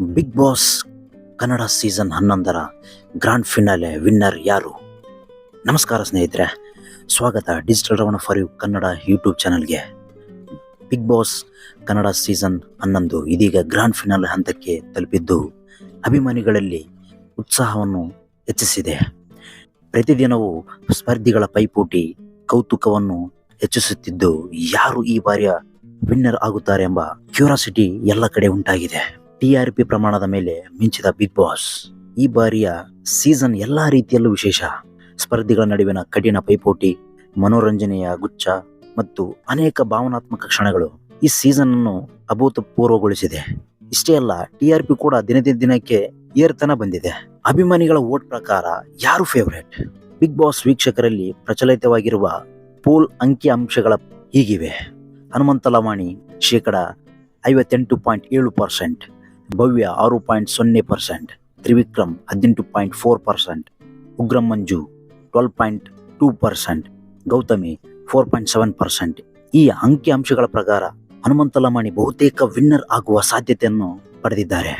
Big Boss Kannada season ಹನ್ನೊಂದರ grand finale winner ಯಾರು? ನಮಸ್ಕಾರ ಸ್ನೇಹಿತರೆ, ಸ್ವಾಗತ digital Ravana for you Kannada YouTube ಚಾನಲ್ಗೆ. ಬಿಗ್ ಬಾಸ್ ಕನ್ನಡ ಸೀಸನ್ ಹನ್ನೊಂದು ಇದೀಗ ಗ್ರಾಂಡ್ ಫಿನಾಲೆ ಹಂತಕ್ಕೆ ತಲುಪಿದ್ದು ಅಭಿಮಾನಿಗಳಲ್ಲಿ ಉತ್ಸಾಹವನ್ನು ಹೆಚ್ಚಿಸಿದೆ. ಪ್ರತಿದಿನವೂ ಸ್ಪರ್ಧಿಗಳ ಪೈಪೋಟಿ, ಕೌತುಕವನ್ನು ಹೆಚ್ಚಿಸುತ್ತಿದ್ದು ಯಾರು ಈ ಬಾರಿಯ ವಿನ್ನರ್ ಆಗುತ್ತಾರೆ ಎಂಬ ಕ್ಯೂರಾಸಿಟಿ ಎಲ್ಲ ಕಡೆ ಉಂಟಾಗಿದೆ. ಟಿಆರ್ಪಿ ಪ್ರಮಾಣದ ಮೇಲೆ ಮಿಂಚಿದ ಬಿಗ್ ಬಾಸ್. ಈ ಬಾರಿಯ ಸೀಸನ್ ಎಲ್ಲಾ ರೀತಿಯಲ್ಲೂ ವಿಶೇಷ. ಸ್ಪರ್ಧಿಗಳ ನಡುವಿನ ಕಠಿಣ ಪೈಪೋಟಿ, ಮನೋರಂಜನೆಯ ಗುಚ್ಛ ಮತ್ತು ಅನೇಕ ಭಾವನಾತ್ಮಕ ಕ್ಷಣಗಳು ಈ ಸೀಸನ್ ಅನ್ನು ಅಭೂತಪೂರ್ವಗೊಳಿಸಿದೆ. ಇಷ್ಟೇ ಅಲ್ಲ ಟಿಆರ್ಪಿ ಕೂಡ ದಿನದಿಂದ ದಿನಕ್ಕೆ ಏರ್ತನ ಬಂದಿದೆ. ಅಭಿಮಾನಿಗಳ ವೋಟ್ ಪ್ರಕಾರ ಯಾರು ಫೇವರೇಟ್ ಬಿಗ್ ಬಾಸ್ ವೀಕ್ಷಕರಲ್ಲಿ ಪ್ರಚಲಿತವಾಗಿರುವ ಪೋಲ್ ಅಂಕಿ ಅಂಶಗಳ ಹೀಗಿವೆ. ಹನುಮಂತ ಲವಾಣಿ ಶೇಕಡ ಐವತ್ತೆಂಟು ಪಾಯಿಂಟ್ ಏಳು ಪರ್ಸೆಂಟ್. ಭವ್ಯ ಆರು ಪಾಯಿಂಟ್ ಸೊನ್ನೆ ಪರ್ಸೆಂಟ್, ತ್ರಿವಿಕ್ರಮ್ ಹದಿನೆಂಟು point four percent, Ugramm Manju twelve point two percent, Gowthami four point seven percent. ಈ ಅಂಕಿ ಅಂಶಗಳ ಪ್ರಕಾರ ಹನುಮಂತ ಲಮಾಣಿ ಬಹುತೇಕ ವಿನ್ನರ್ ಆಗುವ ಸಾಧ್ಯತೆಯನ್ನು ಪಡೆದಿದ್ದಾರೆ.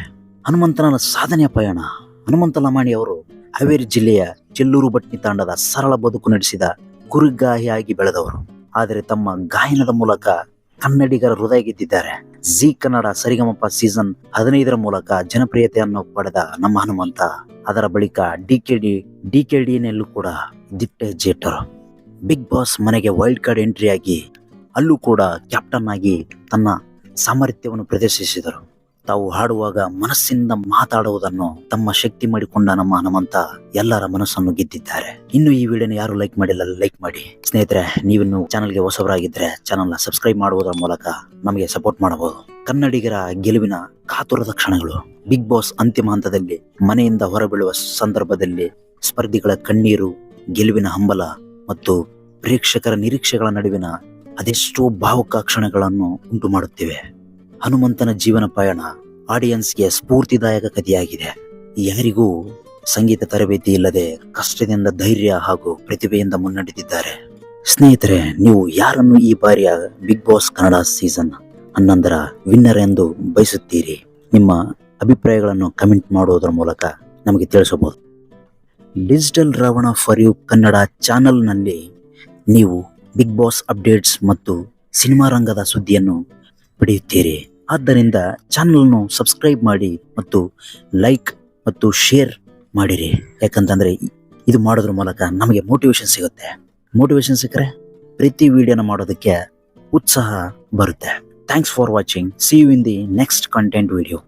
ಹನುಮಂತನ ಸಾಧನೆಯ ಪಯಣ. ಹನುಮಂತ ಲಮಾಣಿ ಅವರು ಹಾವೇರಿ ಜಿಲ್ಲೆಯ ಚೆಲ್ಲೂರು ಬಟ್ನಿ ತಾಂಡದ ಸರಳ ಬದುಕು ನಡೆಸಿದ ಕುರುಗಾಹಿಯಾಗಿ ಬೆಳೆದವರು. ಆದರೆ ತಮ್ಮ ಗಾಯನದ ಮೂಲಕ ಕನ್ನಡಿಗರ ಹೃದಯ ಗೆದ್ದಿದ್ದಾರೆ. ಜಿ ಕನ್ನಡ ಸರಿಗಮಪ ಸೀಸನ್ ಹದಿನೈದರ ಮೂಲಕ ಜನಪ್ರಿಯತೆಯನ್ನು ಪಡೆದ ನಮ್ಮ ಹನುಮಂತ, ಅದರ ಬಳಿಕ D K D D DKD ನಲ್ಲೂ ಕೂಡ ದಿಟ್ಟೆ ಜೇಟರ್. ಬಿಗ್ ಬಾಸ್ ಮನೆಗೆ ವೈಲ್ಡ್ ಕಾರ್ಡ್ ಎಂಟ್ರಿ ಆಗಿ, ಅಲ್ಲೂ ಕೂಡ ಕ್ಯಾಪ್ಟನ್ ಆಗಿ ತನ್ನ ಸಾಮರ್ಥ್ಯವನ್ನು ಪ್ರದರ್ಶಿಸಿದರು. ತಾವು ಹಾಡುವಾಗ ಮನಸ್ಸಿಂದ ಮಾತಾಡುವುದನ್ನು ತಮ್ಮ ಶಕ್ತಿ ಮಾಡಿಕೊಂಡ ನಮ್ಮ ಹನುಮಂತ ಎಲ್ಲರ ಮನಸ್ಸನ್ನು ಗೆದ್ದಿದ್ದಾರೆ. ಇನ್ನು ಈ ವಿಡಿಯೋನ ಯಾರು ಲೈಕ್ ಮಾಡಿಲ್ಲ ಲೈಕ್ ಮಾಡಿ. ಸ್ನೇಹಿತರೆ, ನೀವಿನ್ನು ಚಾನಲ್ಗೆ ಹೊಸಬರಾಗಿದ್ದರೆ ಚಾನಲ್ನ ಸಬ್ಸ್ಕ್ರೈಬ್ ಮಾಡುವುದರ ಮೂಲಕ ನಮಗೆ ಸಪೋರ್ಟ್ ಮಾಡಬಹುದು. ಕನ್ನಡಿಗರ ಗೆಲುವಿನ ಕಾತುರದ ಕ್ಷಣಗಳು. ಬಿಗ್ ಬಾಸ್ ಅಂತಿಮ ಹಂತದಲ್ಲಿ ಮನೆಯಿಂದ ಹೊರಬೀಳುವ ಸಂದರ್ಭದಲ್ಲಿ ಸ್ಪರ್ಧಿಗಳ ಕಣ್ಣೀರು, ಗೆಲುವಿನ ಹಂಬಲ ಮತ್ತು ಪ್ರೇಕ್ಷಕರ ನಿರೀಕ್ಷೆಗಳ ನಡುವಿನ ಅದೆಷ್ಟೋ ಭಾವುಕ ಕ್ಷಣಗಳನ್ನು ಉಂಟು ಮಾಡುತ್ತಿವೆ ಹನುಮಂತನ ಜೀವನ ಪಯಣ ಆಡಿಯನ್ಸ್ಗೆ ಸ್ಫೂರ್ತಿದಾಯಕ ಕಥೆಯಾಗಿದೆ. ಯಾರಿಗೂ ಸಂಗೀತ ತರಬೇತಿ ಇಲ್ಲದೆ ಕಷ್ಟದಿಂದ ಧೈರ್ಯ ಹಾಗೂ ಪ್ರತಿಭೆಯಿಂದ ಮುನ್ನಡೆದಿದ್ದಾರೆ. ಸ್ನೇಹಿತರೆ, ನೀವು ಯಾರನ್ನು ಈ ಬಾರಿಯ ಬಿಗ್ ಬಾಸ್ ಕನ್ನಡ ಸೀಸನ್ ಹನ್ನೊಂದರ ವಿನ್ನರ್ ಎಂದು ಬಯಸುತ್ತೀರಿ? ನಿಮ್ಮ ಅಭಿಪ್ರಾಯಗಳನ್ನು ಕಮೆಂಟ್ ಮಾಡುವುದರ ಮೂಲಕ ನಮಗೆ ತಿಳಿಸಬಹುದು. Digital Ravana for you Kannada ಚಾನಲ್ನಲ್ಲಿ ನೀವು ಬಿಗ್ ಬಾಸ್ ಅಪ್ಡೇಟ್ಸ್ ಮತ್ತು ಸಿನಿಮಾ ರಂಗದ ಸುದ್ದಿಯನ್ನು ಪಡೆಯುತ್ತೀರಿ. ಆದ್ದರಿಂದ ಚಾನಲ್ನು ಸಬ್ಸ್ಕ್ರೈಬ್ ಮಾಡಿ ಮತ್ತು ಲೈಕ್ ಮತ್ತು ಶೇರ್ ಮಾಡಿರಿ. ಯಾಕಂತಂದರೆ ಇದು ಮಾಡೋದ್ರ ಮೂಲಕ ನಮಗೆ ಮೋಟಿವೇಶನ್ ಸಿಗುತ್ತೆ. ಮೋಟಿವೇಶನ್ ಸಿಕ್ಕರೆ ಪ್ರತಿ ವಿಡಿಯೋನ ಮಾಡೋದಕ್ಕೆ ಉತ್ಸಾಹ ಬರುತ್ತೆ. Thanks for watching see you in the next content video